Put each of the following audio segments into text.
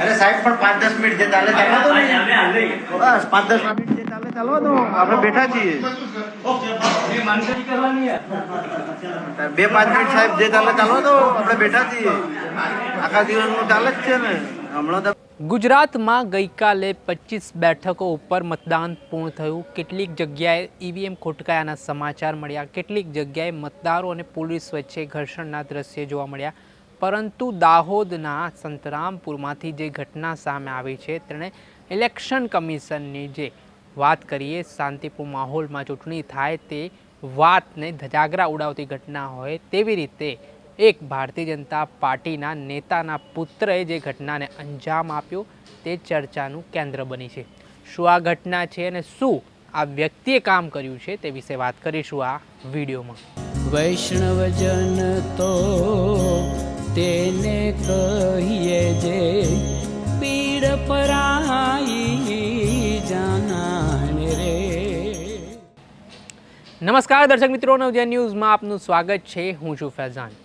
અરે સાહેબ પણ પાંચ દસ મિનિટ જે ચાલે ચાલો. બસ પાંચ દસ મિનિટ જે ચાલે ચાલવા દો આપણે બેઠા છીએ. બે પાંચ મિનિટ સાહેબ જે ચાલે ચાલવા દો આપણે બેઠા છીએ. આખા દિવસનું ચાલે જ છે ને. તો ગુજરાતમાં ગઈકાલે પચીસ બેઠકો ઉપર મતદાન પૂર્ણ થયું. કેટલીક જગ્યાએ ઈવીએમ ખોટકાયાના સમાચાર મળ્યા. કેટલીક જગ્યાએ મતદારો અને પોલીસ વચ્ચે ઘર્ષણના દ્રશ્ય જોવા મળ્યા. પરંતુ દાહોદના સંતરામપુરમાંથી જે ઘટના સામે આવી છે, તેણે ઇલેક્શન કમિશનની જે વાત કરીએ, શાંતિપૂર્ણ માહોલમાં ચૂંટણી થાય તે વાતને ધજાગરા ઉડાવતી ઘટના હોય તેવી રીતે એક ભારતીય જનતા પાર્ટીના નેતાના પુત્રએ જે ઘટનાને અંજામ આપ્યો તે ચર્ચાનું કેન્દ્ર બની છે. શું આ ઘટના છે અને શું આ વ્યક્તિએ કામ કર્યું છે તે વિશે વાત કરીશું આ વિડીયોમાં. વૈષ્ણવજન તો તેને કહીએ જે પીડ પરાઈ જાનાને રે. નમસ્કાર દર્શક મિત્રો નવજન ન્યૂઝમાં આપનું સ્વાગત છે. હું છું ફૈઝાન.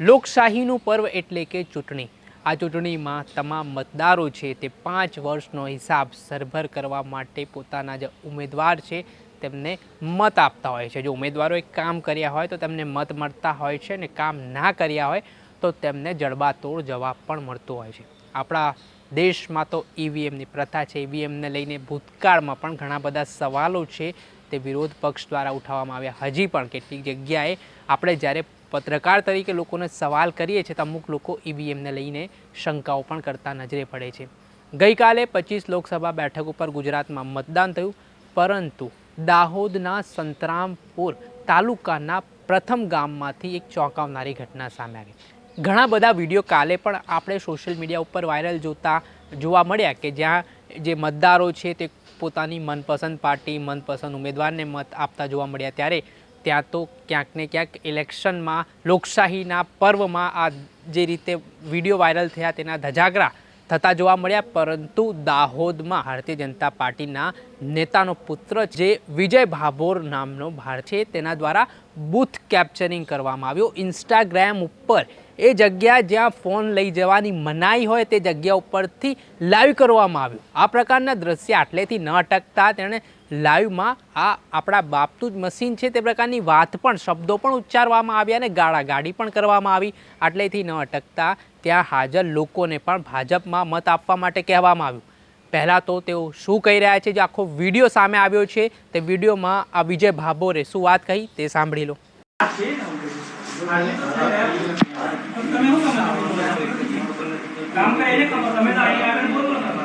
લોકશાહીનું પર્વ એટલે કે ચૂંટણી. આ ચૂંટણીમાં તમામ મતદારો છે તે પાંચ વર્ષનો હિસાબ સરભર કરવા માટે પોતાના જે ઉમેદવાર છે તેમને મત આપતા હોય છે. જો ઉમેદવારોએ કામ કર્યા હોય તો તેમને મત મળતા હોય છે અને કામ ના કર્યા હોય તો તેમને જડબાતોડ જવાબ પણ મળતો હોય છે. આપણા દેશમાં તો ઈવીએમની પ્રથા છે. ઈવીએમને લઈને ભૂતકાળમાં પણ ઘણા બધા સવાલો છે. તે વિરોધ પક્ષ દ્વારા ઉઠાવવામાં આવ્યા. હજી પણ કેટલીક જગ્યાએ આપણે જ્યારે પત્રકાર તરીકે લોકોને સવાલ કરીએ છીએ તો અમુક લોકો ઈવીએમને લઈને શંકાઓ પણ કરતા નજરે પડે છે. ગઈકાલે પચીસ લોકસભા બેઠક ઉપર ગુજરાતમાં મતદાન થયું, પરંતુ દાહોદના સંતરામપુર તાલુકાના પ્રથમ ગામમાંથી એક ચોંકાવનારી ઘટના સામે આવી ઘણા બધા વીડિયો કાલે પણ આપણે સોશિયલ મીડિયા ઉપર વાયરલ જોતા જોવા મળ્યા કે જ્યાં જે મતદારો છે તે પોતાની મનપસંદ પાર્ટી, મનપસંદ ઉમેદવારને મત આપતા જોવા મળ્યા. ત્યારે ત્યાં તો ક્યાંક ને ક્યાંક ઇલેક્શનમાં લોકશાહીના પર્વમાં આ જે રીતે વીડિયો વાયરલ થયા તેના ધજાગરા થતા જોવા મળ્યા, પરંતુ દાહોદમાં ભારતીય જનતા પાર્ટીના નેતાનો પુત્ર જે વિજય ભાભોર નામનો ભાર છે, તેના દ્વારા બૂથ કેપ્ચરિંગ કરવામાં આવ્યું. ઇન્સ્ટાગ્રામ ઉપર એ જગ્યા જ્યાં ફોન લઈ જવાની મનાઈ હોય તે જગ્યા ઉપરથી લાઈવ કરવામાં આવ્યું. આ પ્રકારના દ્રશ્ય આટલેથી ન અટકતા, તેણે લાઈવમાં આ આપણા બાપતું જ મશીન છે તે પ્રકારની વાત પણ, શબ્દો પણ ઉચ્ચારવામાં આવ્યા અને ગાળા ગાડી પણ કરવામાં આવી. આટલેથી ન અટકતા ત્યાં હાજર લોકોને પણ ભાજપમાં મત આપવા માટે કહેવામાં આવ્યું. પહેલાં તો તેઓ શું કહી રહ્યા છે? જે આખો વીડિયો સામે આવ્યો છે તે વિડીયોમાં આ વિજય ભાભોરે શું વાત કહી તે સાંભળી લો.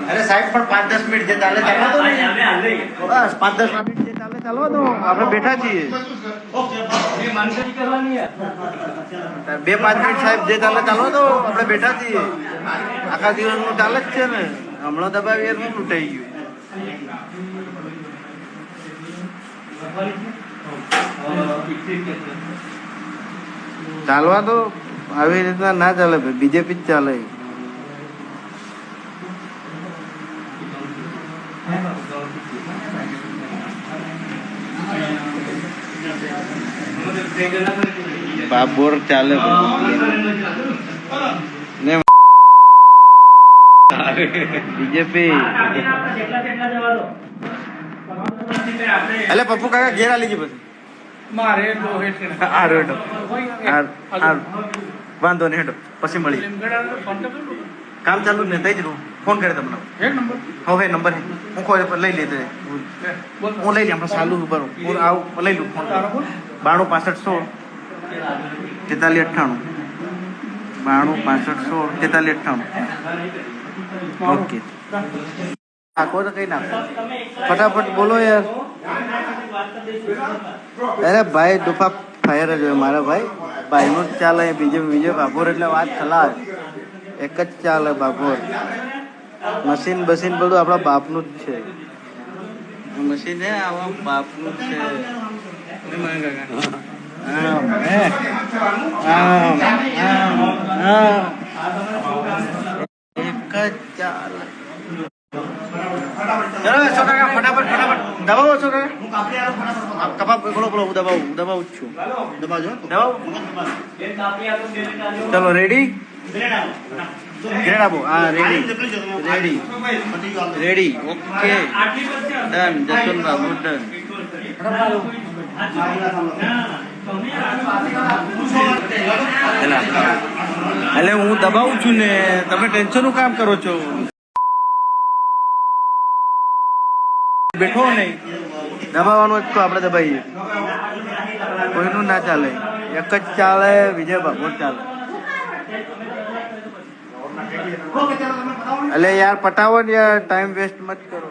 અરે સાહેબ પણ પાંચ દસ મિનિટ જે ચાલે ચાલવા દો બસ પાંચ દસ મિનિટ જે ચાલે ચાલવા દો આપણે બેઠા છીએ. બે પાંચ મિનિટ સાહેબ જે ચાલે ચાલવા દો આપણે બેઠા છીએ. આખા દિવસનું ચાલે જ છે ને. હમણાં દબાવી એનું લૂંટાઈ ગયું. ચાલવા તો આવી રીતના ના ચાલે ભાઈ બીજેપી જ ચાલે. બાબોર ચાલે ને બીજેપી. એટલે પપ્પુ કાકા ઘેર આલી ગઈ પછી. મારે ડોહેટ આ હેડો. આ વાંધો નહીં હેડો. પછી મળી. કામ ચાલુ ને તઈ જ રહું. ફોન કરે તમને હવે નંબર હે હું કોઈ લઈ લેતો હું લઈ લે આપણે ચાલુ ઉપર હું આવું લઈ લઉં ફોન બાણું પાસઠ સોળ તેતાલીસ અઠ્ઠાણું બાણું પાસઠ સોળ તેતાલીસ અઠ્ઠાણું ઓકે આખો તો કઈ નાખો ફટાફટ બોલો યાર અરે ભાઈ દુફા ફાયર જ હોય મારા ભાઈ ભાઈનું જ ચાલે બીજો બીજો બાભોર એટલે વાત ખલાસ। એક જ ચાલે બાપોર મશીન બસીન બધું આપણા બાપનું જ છે. મશીન છે આવા બાપનું જ છે. એક જ ચાલે. ચલો કાકા ફટાફટ ફટાફટ. દબાવો છો કાકા. આ કપા બોલો બોલો હું દબાવું દબાવું જ છું. દબાવજો દબાવો. ચલો રેડી ગ્રેડ આપો. હા ready. Ready. Ready. Okay. Done. Jaswantbhai good done એટલે હું દબાવું છું ને તમે ટેન્શનનું કામ કરો છો? બેઠો નહીં. દબાવવાનું જ તો આપણે દબાઈએ. કોઈનું ના ચાલે. એક જ ચાલે વિજય ભાગવત ચાલે. એટલે યાર, પટાવો ને યાર ટાઈમ વેસ્ટ મત કરો.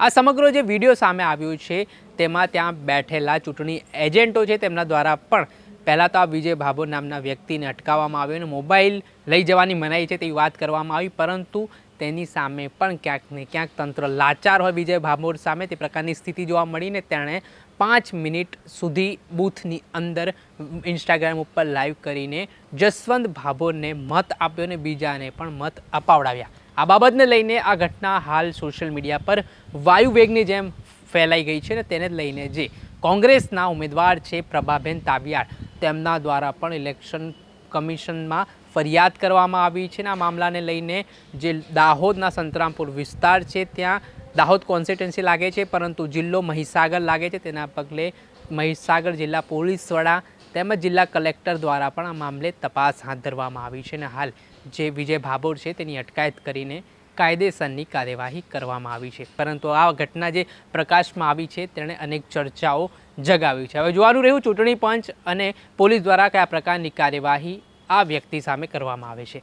આ સમગ્ર જે વીડિયો સામે આવ્યો છે, તેમાં ત્યાં બેઠેલા ચૂંટણી એજન્ટો છે, તેમના દ્વારા પણ પહેલાં તો આ વિજય ભાભોર નામના વ્યક્તિને અટકાવવામાં આવ્યો અને મોબાઈલ લઈ જવાની મનાઈ છે તેવી વાત કરવામાં આવી, પરંતુ તેની સામે પણ ક્યાંક ને ક્યાંક તંત્ર લાચાર હોય વિજય ભાભોર સામે, તે પ્રકારની સ્થિતિ જોવા મળીને તેણે પાંચ મિનિટ સુધી બૂથની અંદર ઇન્સ્ટાગ્રામ ઉપર લાઈવ કરીને જસવંત ભાભોરને મત આપ્યો અને બીજાને પણ મત અપાવડાવ્યા. આ બાબતને લઈને આ ઘટના હાલ સોશિયલ મીડિયા પર વાયુ વેગની જેમ ફેલાઈ ગઈ છે ને તેને લઈને જે કોંગ્રેસના ઉમેદવાર છે પ્રભાબેન તાવિયાડ તેમના દ્વારા પણ ઇલેક્શન કમિશનમાં ફરિયાદ કરવામાં આવી છે ને આ મામલાને લઈને જે દાહોદના સંતરામપુર વિસ્તાર છે, ત્યાં દાહોદ કોન્સ્ટિટ્યુન્સી લાગે છે, પરંતુ જિલ્લો મહીસાગર લાગે છે. તેના પગલે મહીસાગર જિલ્લા પોલીસ વડા તેમજ જિલ્લા કલેક્ટર દ્વારા પણ આ મામલે તપાસ હાથ ધરવામાં આવી છે અને હાલ જે વિજય ભાભોર છે તેની અટકાયત કરીને કાયદેસરની કાર્યવાહી કરવામાં આવી છે. પરંતુ આ ઘટના જે પ્રકાશમાં આવી છે, તેણે અનેક ચર્ચાઓ જગાવી છે. હવે જોવાનું રહ્યું ચૂંટણી પંચ અને પોલીસ દ્વારા કયા પ્રકારની કાર્યવાહી આ વ્યક્તિ સામે કરવામાં આવે છે.